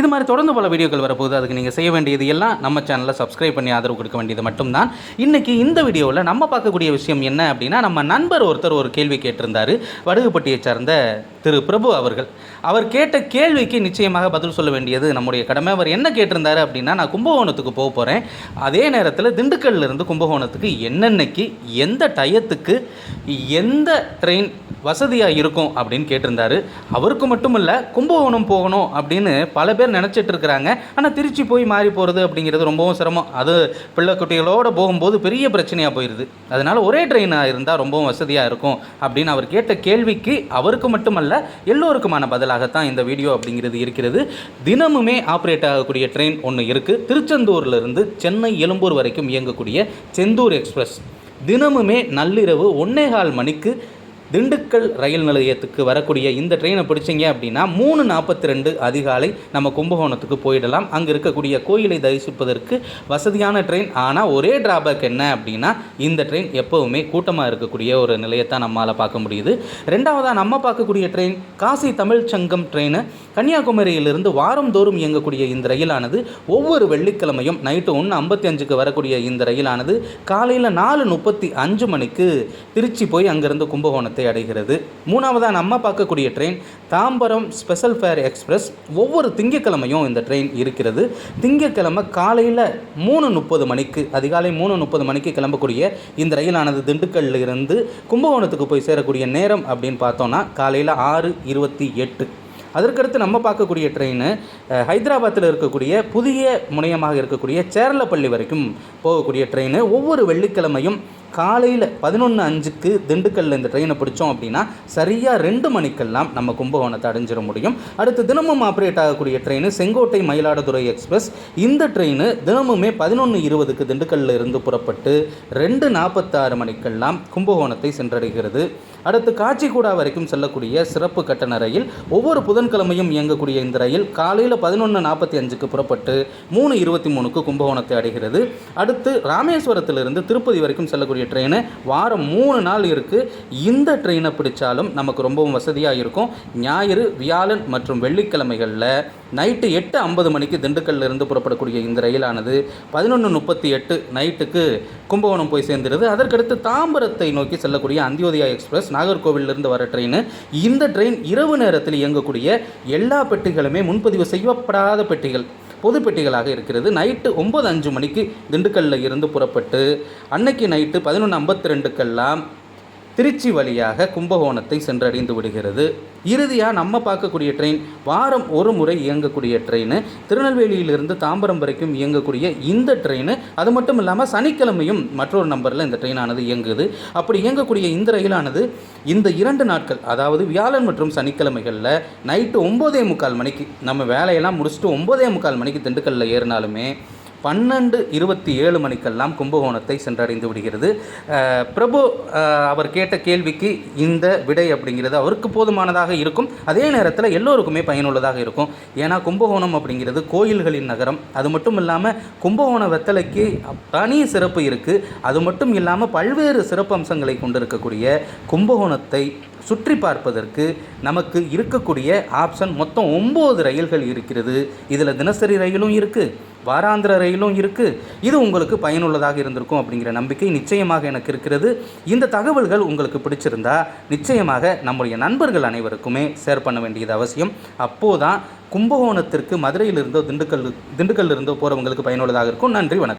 இது மாதிரி தொடர்ந்து பல வீடியோக்கள் வரப்போகுது. அதுக்கு நீங்கள் செய்ய வேண்டியது எல்லாம் நம்ம சேனலில் சப்ஸ்கிரைப் பண்ணி ஆதரவு கொடுக்க வேண்டியது மட்டும்தான். இன்றைக்கி இந்த வீடியோவில் நம்ம பார்க்கக்கூடிய விஷயம் என்ன அப்படின்னா நம்ம நண்பர் ஒருத்தர் ஒரு கேள்வி கேட்டிருந்தார். வடுகுப்பட்டியை சார்ந்த திரு பிரபு அவர்கள். அவர் கேட்ட கேள்விக்கு நிச்சயமாக பதில் சொல்ல வேண்டியது நம்முடைய கடமை. அவர் என்ன கேட்டிருந்தாரு அப்படின்னா நான் கும்பகோணத்துக்கு போக போகிறேன் அதே நேரத்தில் திண்டுக்கல்ல இருந்து கும்பகோணத்துக்கு என்னென்னைக்கு எந்த டயத்துக்கு எந்த ட்ரெயின் வசதியாக இருக்கும் அப்படின்னு கேட்டிருந்தாரு. அவருக்கு மட்டும் இல்லை கும்பகோணம் போகணும் அப்படின்னு பல பேர் நினச்சிட்டு இருக்கிறாங்க. ஆனால் திருச்சி போய் மாறி போகிறது அப்படிங்கிறது ரொம்பவும் சிரமம். அது பிள்ளை குட்டிகளோடு போகும்போது பெரிய பிரச்சனையாக போயிடுது அதனால் ஒரே ட்ரெயினாக இருந்தால் ரொம்பவும் வசதியாக இருக்கும் அப்படின்னு அவர் கேட்ட கேள்விக்கு அவருக்கு மட்டுமல்ல எல்லோருக்குமான பதிலாகத்தான் இந்த வீடியோ அப்படிங்கிறது இருக்கிறது. தினமுமே ஆப்ரேட் ஆகக்கூடிய ட்ரெயின் ஒன்று இருக்குது திருச்செந்தூர்லேருந்து சென்னை எழும்பூர் வரைக்கும் இயங்கக்கூடிய செந்தூர் எக்ஸ்பிரஸ். தினமுமே நள்ளிரவு ஒன்னேகால் மணிக்கு திண்டுக்கல் ரயில் நிலையத்துக்கு வரக்கூடிய இந்த ட்ரெயினை பிடிச்சிங்க அப்படின்னா மூணு நாற்பத்தி ரெண்டு அதிகாலை நம்ம கும்பகோணத்துக்கு போயிடலாம். அங்கே இருக்கக்கூடிய கோயிலை தரிசிப்பதற்கு வசதியான ட்ரெயின் ஆனால் ஒரே டிராபேக் என்ன அப்படின்னா இந்த ட்ரெயின் எப்போவுமே கூட்டமாக இருக்கக்கூடிய ஒரு நிலையத்தை நம்மளால் பார்க்க முடியுது. ரெண்டாவதாக நம்ம பார்க்கக்கூடிய ட்ரெயின் காசி தமிழ் சங்கம் ட்ரெயினு கன்னியாகுமரியிலிருந்து வாரந்தோறும் இயங்கக்கூடிய இந்த ரயிலானது ஒவ்வொரு வெள்ளிக்கிழமையும் நைட்டு ஒன்று ஐம்பத்தி அஞ்சுக்கு வரக்கூடிய இந்த ரயிலானது காலையில் நாலு முப்பத்தி அஞ்சு மணிக்கு திருச்சி போய் அங்கேருந்து கும்பகோணத்தை அடைகிறது. மூணாவதாக நம்ம பார்க்கக்கூடிய train Tambaram special fare express ஒவ்வொரு திங்கக்கிழமையும் இந்த ட்ரெயின் இருக்கிறது. திங்கக்கிழமை காலையில் மூணு முப்பது மணிக்கு அதிகாலை மூணு முப்பது மணிக்கு கிளம்பக்கூடிய இந்த ரயிலானது திண்டுக்கல்ல இருந்து கும்பகோணத்துக்கு போய் சேரக்கூடிய நேரம் அப்படின்னு பார்த்தோன்னா காலையில் ஆறு இருபத்தி எட்டு. அதற்கடுத்து நம்ம பார்க்கக்கூடிய ட்ரெயின் ஹைதராபாத்தில் இருக்கக்கூடிய புதிய முனையமாக இருக்கக்கூடிய சேரலப்பள்ளி வரைக்கும் போகக்கூடிய ட்ரெயின் ஒவ்வொரு வெள்ளிக்கிழமையும் காலையில் பதினொன்று அஞ்சுக்கு திண்டுக்கல்ல இந்த ட்ரெயினை பிடிச்சோம் அப்படின்னா சரியாக ரெண்டு மணிக்கெல்லாம் நம்ம கும்பகோணத்தை அடைஞ்சிட முடியும். அடுத்து தினமும் ஆப்ரேட் ஆகக்கூடிய ட்ரெயின் செங்கோட்டை மயிலாடுதுறை எக்ஸ்பிரஸ் இந்த ட்ரெயின் தினமுமே பதினொன்று இருபதுக்கு திண்டுக்கல்லில் இருந்து புறப்பட்டு ரெண்டு நாற்பத்தாறு மணிக்கெல்லாம் கும்பகோணத்தை சென்றடைகிறது. அடுத்து காச்சிக்கூடா வரைக்கும் செல்லக்கூடிய சிறப்பு கட்டண ரயில் ஒவ்வொரு புதன்கிழமையும் இயங்கக்கூடிய இந்த ரயில் காலையில் பதினொன்று நாற்பத்தி அஞ்சுக்கு புறப்பட்டு மூணு இருபத்தி மூணுக்கு கும்பகோணத்தை அடைகிறது. அடுத்து ராமேஸ்வரத்திலிருந்து திருப்பதி வரைக்கும் செல்லக்கூடிய ட்ரெயின் வாரம் மூணு நாள் இருக்குது இந்த ட்ரெயினை பிடிச்சாலும் நமக்கு ரொம்பவும் வசதியாக இருக்கும். ஞாயிறு வியாழன் மற்றும் வெள்ளிக்கிழமைகளில் நைட்டு எட்டு ஐம்பது மணிக்கு திண்டுக்கல்ல இருந்து புறப்படக்கூடிய இந்த ரயிலானது பதினொன்று முப்பத்தி எட்டு நைட்டுக்கு கும்பகோணம் போய் சேர்ந்துருது. அதற்கடுத்து தாம்பரத்தை நோக்கி செல்லக்கூடிய அந்தியோதயா எக்ஸ்பிரஸ் நாகர்கோவிலிருந்து வர ட்ரெயின் இந்த ட்ரெயின் இரவு நேரத்தில் இயங்கக்கூடிய எல்லா பெட்டிகளுமே முன்பதிவு செய்யப்படாத பெட்டிகள். பொது பெட்டிகளாக இருக்கிறது. நைட்டு ஒம்பது அஞ்சு மணிக்கு திண்டுக்கல்லில் இருந்து புறப்பட்டு அன்னைக்கு நைட்டு பதினொன்று ஐம்பத்தி ரெண்டுக்கெல்லாம் திருச்சி வழியாக கும்பகோணத்தை சென்றடைந்து விடுகிறது. இறுதியாக நம்ம பார்க்கக்கூடிய ட்ரெயின் வாரம் ஒரு முறை இயங்கக்கூடிய ட்ரெயின் திருநெல்வேலியிலிருந்து தாம்பரம் வரைக்கும் இயங்கக்கூடிய இந்த ட்ரெயின் அது மட்டும் இல்லாமல் சனிக்கிழமையும் மற்றொரு நம்பரில் இந்த ட்ரெயினானது இயங்குது. அப்படி இயங்கக்கூடிய இந்த ரயிலானது இந்த இரண்டு நாட்கள் அதாவது வியாழன் மற்றும் சனிக்கிழமைகளில் நைட்டு ஒம்போதே முக்கால் மணிக்கு நம்ம வேலையெல்லாம் முடிச்சுட்டு ஒம்போதே முக்கால் மணிக்கு திண்டுக்கல்லில் ஏறினாலுமே பன்னெண்டு இருபத்தி ஏழு மணிக்கெல்லாம் கும்பகோணத்தை சென்றடைந்து விடுகிறது. பிரபு அவர் கேட்ட கேள்விக்கு இந்த விடை அப்படிங்கிறது அவருக்கு போதுமானதாக இருக்கும். அதே நேரத்தில் எல்லோருக்குமே பயனுள்ளதாக இருக்கும். ஏன்னா கும்பகோணம் அப்படிங்கிறது கோயில்களின் நகரம். அது மட்டும் இல்லாமல் கும்பகோண வெத்தலைக்கு தனி சிறப்பு இருக்குது அது மட்டும் இல்லாமல் பல்வேறு சிறப்பு அம்சங்களை கொண்டிருக்கக்கூடிய கும்பகோணத்தை சுற்றி பார்ப்பதற்கு நமக்கு இருக்கக்கூடிய ஆப்ஷன் மொத்தம் ஒம்பது ரயில்கள் இருக்கிறது. இதில் தினசரி ரயிலும் இருக்குது வாராந்திர ரயிலும் இருக்குது இது உங்களுக்கு பயனுள்ளதாக இருந்திருக்கும் அப்படிங்கிற நம்பிக்கை நிச்சயமாக எனக்கு இருக்கிறது. இந்த தகவல்கள் உங்களுக்கு பிடிச்சிருந்தா நிச்சயமாக நம்முடைய நண்பர்கள் அனைவருக்குமே ஷேர் பண்ண வேண்டியது அவசியம். அப்போதான் கும்பகோணத்திற்கு மதுரையிலிருந்தோ திண்டுக்கல் திண்டுக்கல்லிருந்தோ போகிறவங்களுக்கு பயனுள்ளதாக இருக்கும். நன்றி வணக்கம்.